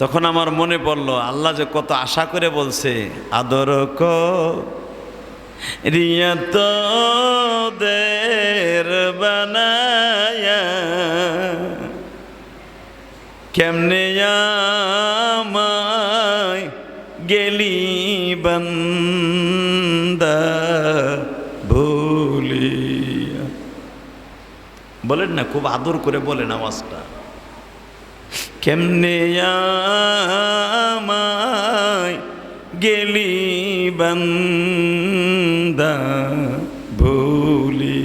তখন আমার মনে পড়ল, আল্লাহ যে কত আশা করে বলছে, আদর রিয়ত দের বানায়া, কেমনে গেলি বন্দা বলেন না, খুব আদর করে বলেন আওয়াজটা। কেমনে আমায় গেলি বন্দা ভুলি?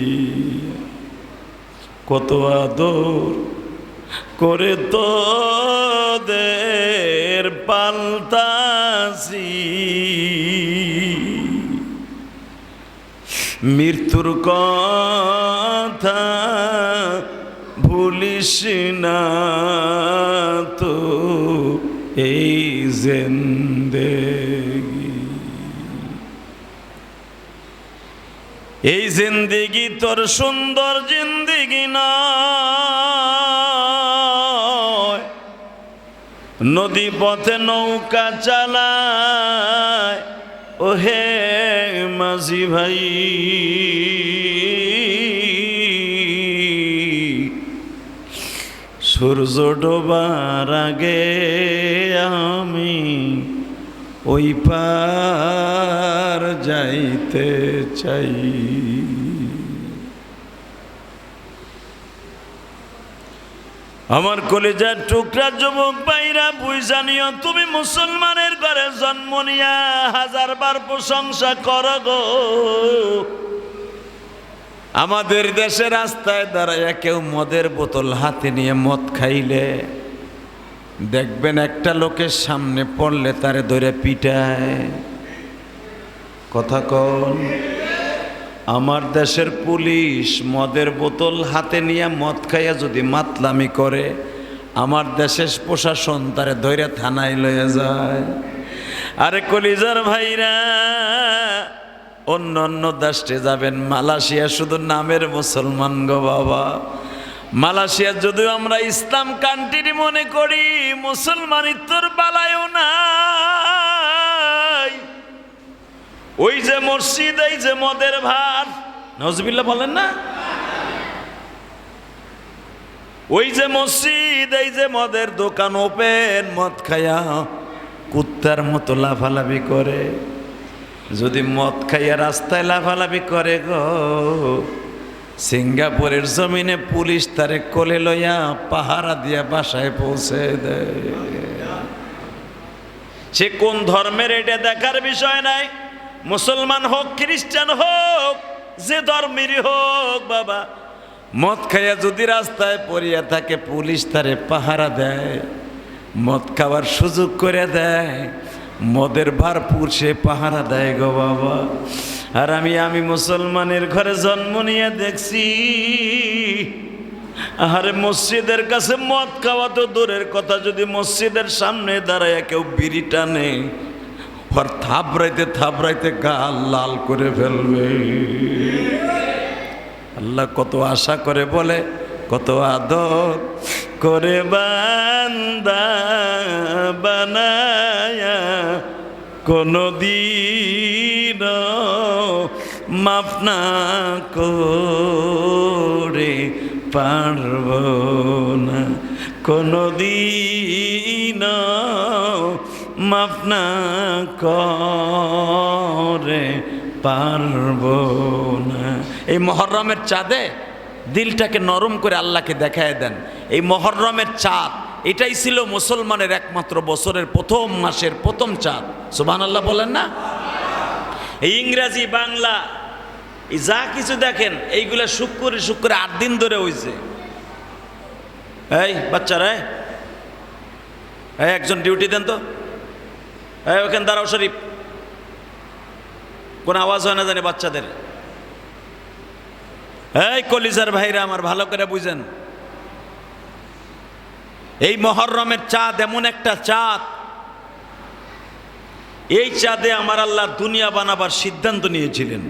কত আদর করে তোদের পাল্টাসি মৃত্যুর কথা ভুলিস না তো এই জেন্দেগি। এই জিন্দিগি তোর সুন্দর জিন্দিগি না নদী পথে নৌকা চালায়। ওহে মাঝি ভাই। সূর্য ডোবার আগে আমি ওই পার যাইতে চাই। আমার কলেজার টুকরা যুবক ভাইরা বুঝানিও তুমি মুসলমানের ঘরে জন্ম নিয়া হাজার বার প্রশংসা কর গো। আমাদের দেশে রাস্তায় দাঁড়াইয়া কেউ মদের বোতল হাতে নিয়ে মদ খাইলে, দেখবেন একটা লোকের সামনে পড়লে তারে ধরে পিটায়। কথা কন, আমার দেশের পুলিশ মদের বোতল হাতে নিয়ে মদ খাইয়া যদি মাতলামি করে, আমার দেশের প্রশাসন তারে ধৈর্য থানায় লয়ে যায়। আরে কলিজার ভাইরা অন্য অন্য দেশে যাবেন। মালয়েশিয়া শুধু নামের মুসলমান গো বাবা। মালয়েশিয়া যদিও আমরা ইসলাম কান্ট্রি মনে করি মুসলমানিত্বর বালায়ও নাই। ওই যে মসজিদ, এই যে মদের ভার, নজবিল্লা বলেন না? ওই যে মসজিদ, এই যে মদের দোকান, ওপেন, মদ খায়া কুত্তার মতো লাফালাফি করে। যদি মদ খাইয়া রাস্তায় লাফালাফি করে গো, সিঙ্গাপুরের জমিনে পুলিশ তারে কোলে লইয়া পাহারা দিয়া বাসায় পৌঁছে দেয় সে কোন ধর্মের এটা দেখার বিষয় নাই? মুসলমান হোক, খ্রিস্টান হোক, যে ধর্মেরই হোক, বাবা। মদ খাইয়া যদি রাস্তায় পড়িয়া থাকে, পুলিশ তারে পাহারা দেয়। মদ খাওয়ার সুযোগ করে দেয়। মদের ভারপুর সে পাহারা দেয় গো বাবা। আর আমি আমি মুসলমানের ঘরে জন্ম নিয়ে দেখছি। আরে মসজিদের কাছে মদ খাওয়া তো দূরের কথা, যদি মসজিদের সামনে দাঁড়ায় কেউ বিড়ি টানে, ওর থাবড়াইতে থাবড়াইতে গাল লাল করে ফেলবে। আল্লাহ কত আশা করে বলে, কত আদর। করে বানায়া কোনো দিন মাফ না করে পারব না। কোনো দিন মাফ না করে পারব না। এই মহরমের চাঁদে দিলটাকে নরম করে আল্লাহকে দেখায় দেন। এই মহরমের চাঁদ, এটাই ছিল মুসলমানের একমাত্র বছরের প্রথম মাসের প্রথম চাঁদ। সুবান আল্লাহ বলেন না? এই ইংরাজি, বাংলা যা কিছু দেখেন, এইগুলা শুক্রে শুক্রে আট দিন ধরে হয়েছে এই বাচ্চারা এই একজন ডিউটি দেন তো। এই ওখানে দাঁড়াও শরীফ। কোন আওয়াজ হয় না জানে বাচ্চাদের। এই কলিজার ভাইরা আমার ভালো করে বুঝেন। এই মহরমের চাঁদ এমন একটা চাঁদ। এই চাঁদে আমার আল্লাহ দুনিয়া বানাবার সিদ্ধান্ত নিয়েছিলেন।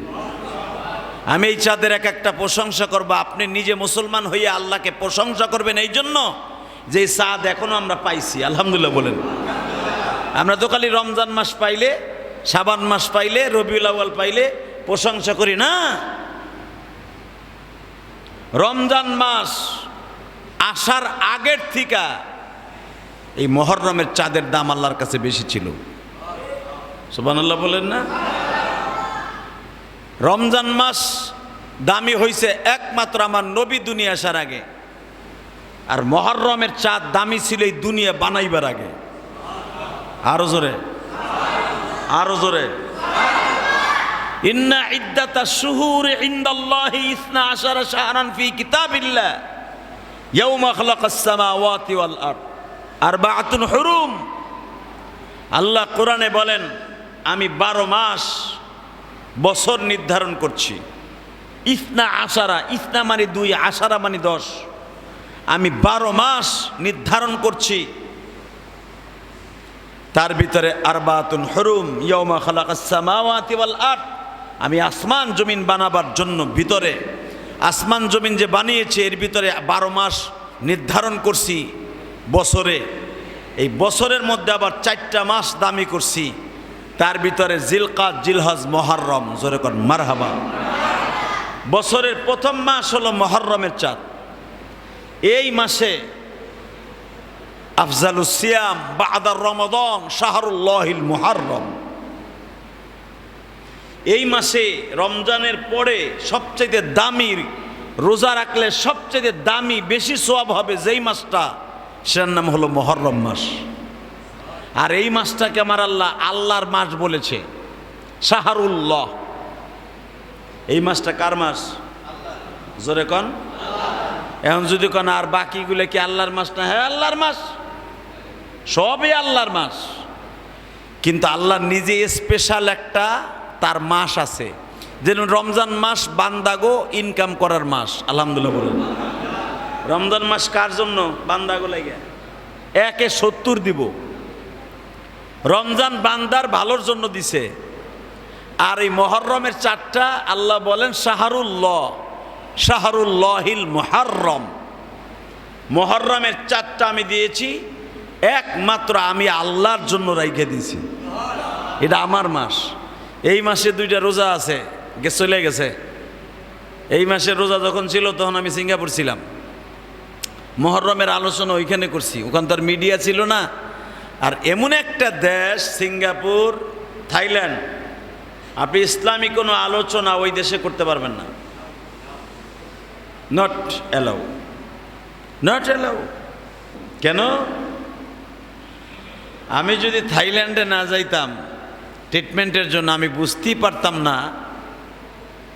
আমি এই চাঁদের এক একটা প্রশংসা করব। আপনি নিজে মুসলমান হইয়া আল্লাহকে প্রশংসা করবেন এই জন্য যে চাঁদ এখনও আমরা পাইছি। আলহামদুলিল্লাহ বলেন। আমরা তো খালি রমজান মাস পাইলে সাবান মাস পাইলে, রবিউল আউয়াল পাইলে প্রশংসা করি না। রমজান মাস আসার আগের থেকে এই মহরমের চাঁদের দাম আল্লাহর কাছে বেশি ছিল। সুবহানাল্লাহ বলেন না? রমজান মাস দামি হয়েছে একমাত্র আমার নবী দুনিয়া আসার আগে। আর মহরমের চাঁদ দামি ছিল এই দুনিয়া বানাইবার আগে। আরও জোরে। আরও জোরে। ইন্না ইদ্দাতা শুহুর ইনদাল্লাহি ইসনা আশারা শাহরান ফি কিতাবিল্লাহ। হুরুম। আল্লাহ কোরআনে বলেন, আমি বারো মাস বছর নির্ধারণ করছি। ইসনা আশারা, ইসনা মানে দুই, আশারা মানে দশ। আমি বারো মাস নির্ধারণ করছি। তার ভিতরে আরবাতুন হরুম ইয়মা আরদ। আমি আসমান জমিন বানাবার জন্য ভিতরে আসমান জমিন যে বানিয়েছে, এর ভিতরে বারো মাস নির্ধারণ করছি বছরে। এই বছরের মধ্যে আবার চারটা মাস দামি করছি। তার ভিতরে জিলকাত, জিলহজ, মহরম, জোরে কর মারহাবা। বছরের প্রথম মাস হলো মহরমের চাঁদ। এই মাসে আফজালুস সিয়াম বাদার রমদন শাহরুল্লাহিল মুহাররম। এই মাসে রমজানের পরে সবচেয়ে দামি রোজা রাখলে সবচেয়ে দামি, বেশি সোয়াব হবে যেই মাসটা, সেটার নাম হলো মহরম মাস। আর এই মাসটাকে আমার আল্লাহ আল্লাহর মাস বলেছে, শাহরুল্লাহ। এই মাসটা কার মাস? জোরে কন। এখন যদি কন, আর বাকিগুলো কি আল্লাহর মাস না? হ্যাঁ আল্লাহর মাস। সবই আল্লাহর মাস। কিন্তু আল্লাহ নিজে স্পেশাল একটা তার মাস আছে। যেন রমজান মাস বান্দাগো ইনকাম করার মাস। আলহামদুলিল্লাহ বলুন। রমজান মাস কার জন্য? বান্দাগো লাগে। একে সত্তর দিব। রমজান বান্দার ভালোর জন্য দিছে। আর এই মহরমের চারটা, আল্লাহ বলেন, শাহরুল্লাহ। শাহরুল্লাহিল মুহাররম। মহরমের চারটা আমি দিয়েছি। একমাত্র আমি আল্লাহর জন্য রাইখে দিয়েছি। এটা আমার মাস। এই মাসে দুইটা রোজা আছে, গে চলে গেছে। এই মাসে রোজা যখন ছিল, তখন আমি সিঙ্গাপুর ছিলাম। মহরমের আলোচনা ওইখানে করছি। ওখান তো মিডিয়া ছিল না। আর এমন একটা দেশ, সিঙ্গাপুর, থাইল্যান্ড। আপনি ইসলামী কোনো আলোচনা ওই দেশে করতে পারবেন না। নট অ্যালাউ নট অ্যালাউ কেন? আমি যদি থাইল্যান্ডে না যাইতাম ট্রিটমেন্টের জন্য আমি বুঝতেই পারতাম না,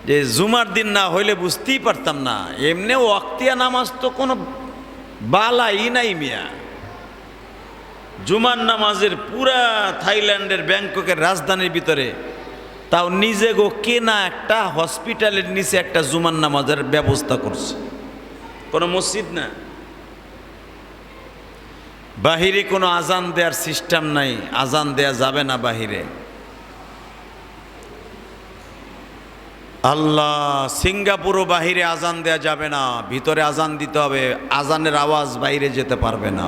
যে জুমার দিন না হইলে বুঝতেই পারতাম না। এমনি ওয়াক্তিয়া নামাজ তো কোনো বালাই নাই মিয়া। জুমার নামাজের পুরা থাইল্যান্ডের ব্যাংককের রাজধানীর ভিতরে, তাও নিজে গো কেনা একটা হসপিটালের নিচে একটা জুমার নামাজের ব্যবস্থা করছে। কোনো মসজিদ না। বাহিরে কোনো আজান দেওয়ার সিস্টেম নাই, আজান দেয়া যাবে না বাহিরে। আল্লাহ, সিঙ্গাপুরও বাহিরে আজান দেয়া যাবে না, ভিতরে আজান দিতে হবে, আজানের আওয়াজ বাইরে যেতে পারবে না।